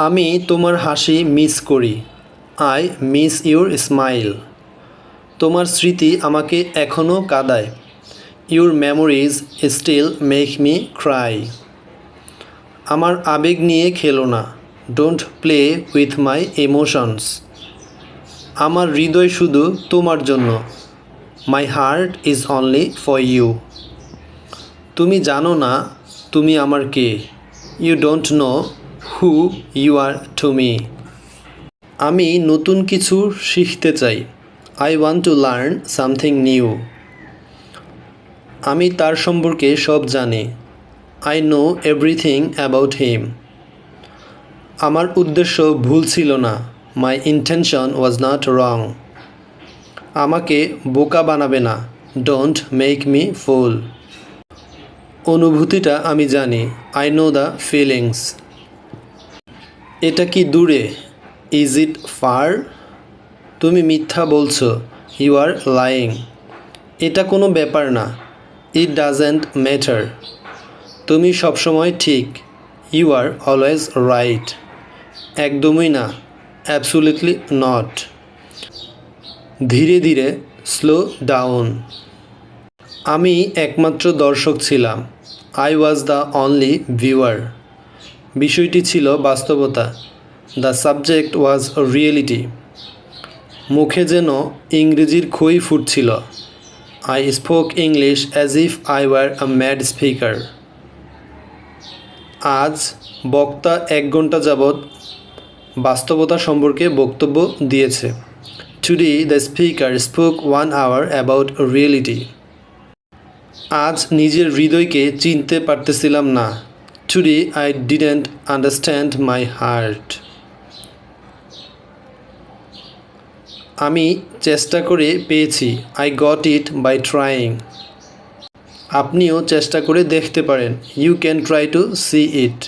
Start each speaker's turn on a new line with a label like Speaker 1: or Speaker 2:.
Speaker 1: আমি তোমার হাসি মিস করি। I miss your smile. তোমার স্মৃতি আমাকে এখনও কাঁদায়। Your memories still make me cry. আমার আবেগ নিয়ে খেলো না। Don't play with my emotions. আমার হৃদয় শুধু তোমার জন্য। My heart is only for you. তুমি জানো না তুমি আমার কে। You don't know who you are to me আমি নতুন কিছু শিখতে চাই। I want to learn something new আমি তার সম্পর্কে সব জানি। I know everything about him আমার উদ্দেশ্য ভুল ছিল না। মাই ইন্টেনশন ওয়াজ নট রং আমাকে বোকা বানাবে না। ডোন্ট মেক মি ফুল অনুভূতিটা আমি জানি। আই নো দ্য ফিলিংস এটা কি দূরে? ইজ ইট ফার তুমি মিথ্যা বলছো। ইউ আর লাইং এটা কোনো ব্যাপার না। ইট ডাজেন্ট ম্যাটার তুমি সবসময় ঠিক। ইউ আর অলওয়েজ রাইট একদমই না। অ্যাবসুলিটলি নট ধীরে ধীরে স্লো ডাউন আমি একমাত্র দর্শক ছিলাম। I was the only viewer বিষয়টি ছিল বাস্তবতা। দ্য সাবজেক্ট ওয়াজ রিয়েলিটি মুখে যেন ইংরেজির খই ফুটছিল। I spoke English as if I were a mad speaker আজ বক্তা এক ঘণ্টা যাবৎ বাস্তবতা সম্পর্কে বক্তব্য দিয়েছে। Today the speaker spoke one hour about reality আজ নিজের হৃদয়কে চিনতে পারতেছিলাম না। Today I didn't understand my heart. আমি চেষ্টা করে পেয়েছি। I got it by trying আপনিও চেষ্টা করে দেখতে পারেন। You can try to see it